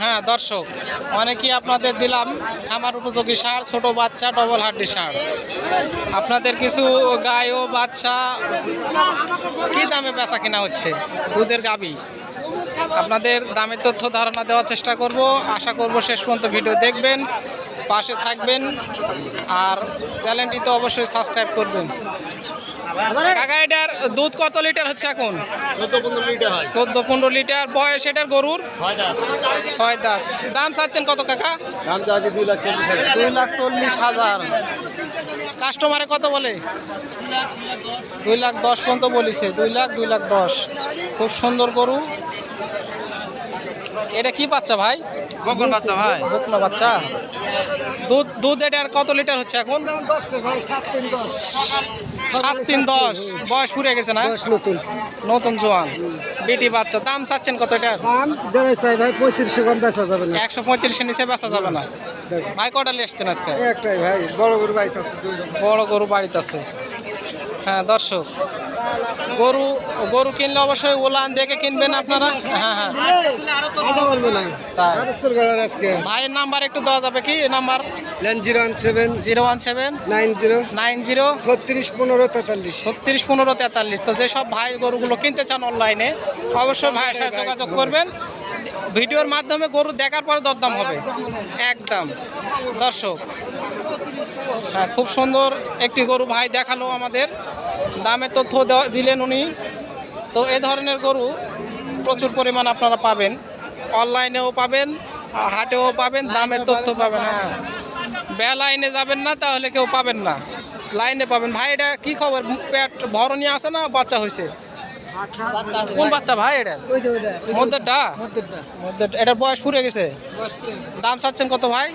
হ্যাঁ দর্শক, অনেকেই আপনাদের দিলাম আমার উপযোগী সার, ছোট বাচ্চা ডবল হাড্ডি সার। আপনাদের কিছু গায়ে ও বাচ্চা কি দামে বেচা কেনা হচ্ছে? দুধের গাবি আপনাদের দামের তথ্য ধারণা দেওয়ার চেষ্টা করব। আশা করব শেষ পর্যন্ত ভিডিও দেখবেন, পাশে থাকবেন, আর চ্যানেলটি তো অবশ্যই সাবস্ক্রাইব করবেন। কাকা এটার দুধ কত লিটার হচ্ছে এখন? চোদ্দ পনেরো লিটার। বয়স এটার গরুর? ছয় দাঁত। দাম চাচ্ছেন কত কাকা? দাম আছে দুই লাখ চল্লিশ হাজার। দুই লাখ চল্লিশ হাজার কাস্টমারে কত বলে? দুই লাখ দশ পর্যন্ত বলিছে। দুই লাখ দুই লাখ দশ। খুব সুন্দর গরু। এটা কি বাচ্চা ভাই? কখন বাচ্চা ভাই। বকনা বাচ্চা। দুধ দুধ এটার কত লিটার হচ্ছে এখন? সাত তিন দশ। বয়স পুড়ে গেছে না? নতুন। নতুন জোয়ান। বেটি বাচ্চা। দাম চাচ্ছেন কত দাম চাই ভাই পঁয়ত্রিশশো কম বেচা যাবে না। একশো পঁয়ত্রিশের নিচে বেচা যাবে না। ভাই কটা নিয়ে আজকে? একটাই ভাই বড় গরু আছে বড় গরু বাড়িতে আছে। হ্যাঁ দর্শক। গরু গরু কিনলে অবশ্যই ওলান দেখে কিনবেন আপনারা। হ্যাঁ হ্যাঁ। ভাইয়ের নাম্বার একটু দেওয়া যাবে কি? Number? Zero one seven zero one seven nine zero nine zero পনেরো তেতাল্লিশ পনেরো তেতাল্লিশ। তো যেসব ভাই গরুগুলো কিনতে চান অনলাইনে, অবশ্যই ভাইয়ের সাথে যোগাযোগ করবেন। ভিডিওর মাধ্যমে গরু দেখার পরে দরদাম হবে। একদম। দর্শক হ্যাঁ খুব সুন্দর একটি গরু ভাই দেখাল আমাদের। দামের তথ্য দিলেন উনি। তো এ ধরনের গরু প্রচুর পরিমাণ আপনারা পাবেন। অনলাইনেও পাবেন হাটেও পাবেন দামের তথ্য পাবেন হ্যাঁ। বেলাইনে যাবেন না তাহলে কেউ পাবেন না। লাইনে পাবেন। ভাই এটা কি খবর? পেট ভরণী আছে না বাচ্চা হয়েছে? কোন বাচ্চা ভাই এটা? মধ্যেরটা? মধ্যে এটার বয়স ফুরে গেছে। দাম চাচ্ছেন কত ভাই?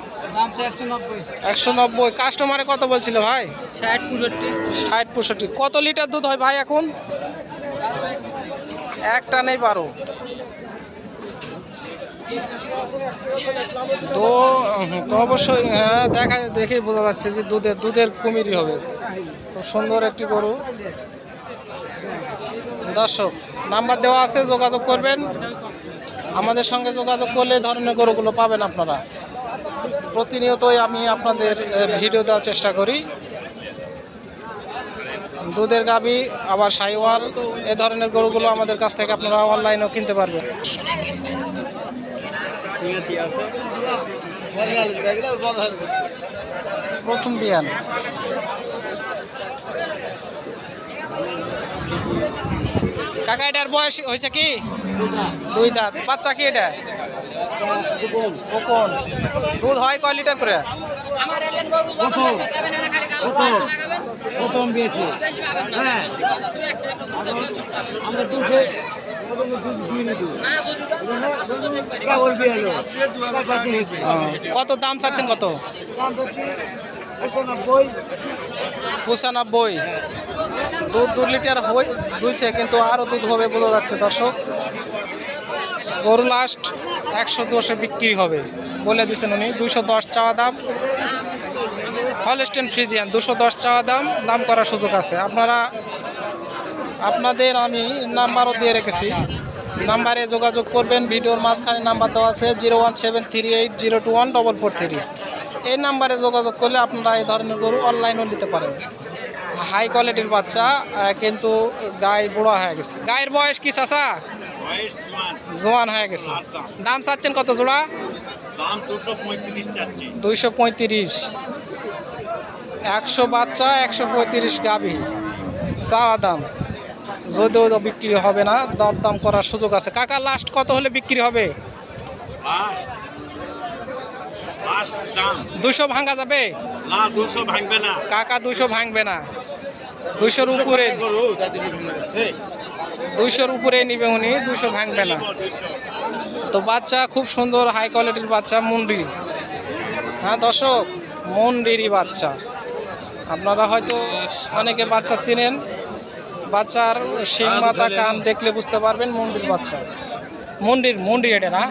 একশো নব্বই। কাস্টমারে কত বলছিল ভাই? ষাট পঁয়ষট্টি। ষাট পঁয়ষট্টি। কত লিটার দুধ হয় ভাই এখন? একটা নেই বারো। তো তো অবশ্যই হ্যাঁ দেখা দেখেই বোঝা যাচ্ছে যে দুধের দুধের কুমিরই হবে। খুব সুন্দর একটি গরু। দর্শক নাম্বার দেওয়া আছে যোগাযোগ করবেন। আমাদের সঙ্গে যোগাযোগ করলে ধরনের গরুগুলো পাবেন আপনারা। প্রতিনিয়তই আমি আপনাদের ভিডিও দেওয়ার চেষ্টা করি। দুধের গাবি, আবার সাইওয়াল, এ ধরনের গরুগুলো আমাদের কাছ থেকে আপনারা অনলাইনেও কিনতে পারবেন। প্রথম দিয়ান। কাকা, এটার বয়স হয়েছে কি? দুই দাঁত। বাচ্চা কি এটা? কোন? দুধ হয় কয় লিটার করে? প্রথম বিয়েছে হ্যাঁ। আমরা দুশো কত দাম চাচ্ছেন কত? পঁচানব্বই। দুধ দু লিটার হই দুইছে কিন্তু আরও দুধ হবে বোঝা যাচ্ছে দর্শক। গরু লাস্ট একশো দশে বিক্রি হবে। বলে দিচ্ছেন উনি দুশো দশ চাওয়া দাম। হলস্টেন ফ্রিজিয়ান দুশো দশ চাওয়া দাম দাম করার সুযোগ আছে। আপনারা, আপনাদের আমি নাম্বারও দিয়ে রেখেছি। নাম্বারে যোগাযোগ করবেন, ভিডিওর মাঝখানে নাম্বার দেওয়া আছে, zero one seven three eight zero two one double four three. এই নাম্বারে যোগাযোগ করলে আপনারা এই ধরনের গরু অনলাইনেও নিতে পারেন। হাই কোয়ালিটির বাচ্চা কিন্তু গায়ে বুড়ো হয়ে গেছে। গায়ের বয়স কি, চাচা? জোয়ান হয়ে গেছে। দাম চাচ্ছেন কত জোড়া? দাম দুশো পঁয়ত্রিশ চাচ্ছি। দুইশো পঁয়ত্রিশ। একশো বাচ্চা একশো পঁয়ত্রিশ গাভি চাওয়া দাম। যদিও বিক্রি হবে না দর দাম করার সুযোগ আছে। কাকা লাস্ট কত হলে বিক্রি হবে? দুশো ভাঙা যাবে? না দুশো ভাঙবে না। কাকা দুশো ভাঙবে না। দুশোর উপরে। দুইশোর উপরে নিবে উনি দুশো ভাঙবে না। তো বাচ্চা খুব সুন্দর হাই কোয়ালিটির বাচ্চা মুন্ডি। হ্যাঁ দর্শক মুন্ডিরই বাচ্চা। আপনারা হয়তো অনেকে বাচ্চা চিনেন। বাচ্চার শিং মাথা কান দেখলে বুঝতে পারবেন মুন্ডির বাচ্চা। মন্দির মন্দির এটা না?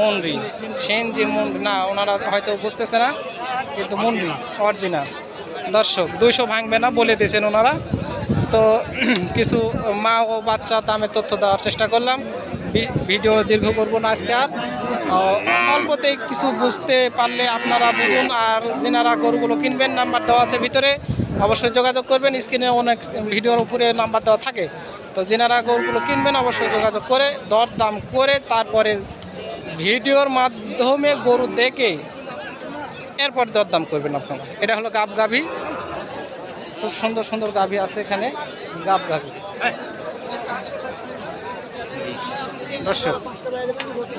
মন্দির সেন যে মন্দির না ওনারা হয়তো বুঝতেছে না কিন্তু মন্দির অরিজিনাল দর্শক দুইশো ভাঙবে না বলে দিয়েছেন ওনারা। তো কিছু মা ও বাচ্চা দামের তথ্য দেওয়ার চেষ্টা করলাম। ভিডিও দীর্ঘ করব না আজকে আর। অল্পতে কিছু বুঝতে পারলে আপনারা বুঝুন আর যেনারা গরুগুলো কিনবেন, নাম্বার দেওয়া আছে ভিতরে। অবশ্যই যোগাযোগ করবেন, স্ক্রিনে অনেক ভিডিওর উপরে নাম্বার দেওয়া থাকে। তো যেনারা গরুগুলো কিনবেন, অবশ্যই যোগাযোগ করে দর দাম করে তারপরে ভিডিওর মাধ্যমে গরু দেখে এরপর দরদাম করবেন আপনারা। এটা হলো গাব খুব সুন্দর সুন্দর গাভী আছে এখানে। গাব গাভী। দর্শক,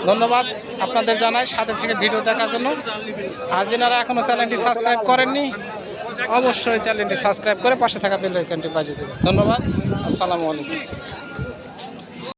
ধন্যবাদ আপনাদের জানাই সাথে থেকে ভিডিও দেখার জন্য। আর যেনারা এখনও চ্যানেলটি সাবস্ক্রাইব করেননি, অবশ্যই চ্যানেলটি সাবস্ক্রাইব করে পাশে থাকা বেল আইকনটি বাজিয়ে দেবেন। ধন্যবাদ, আসসালামু আলাইকুম।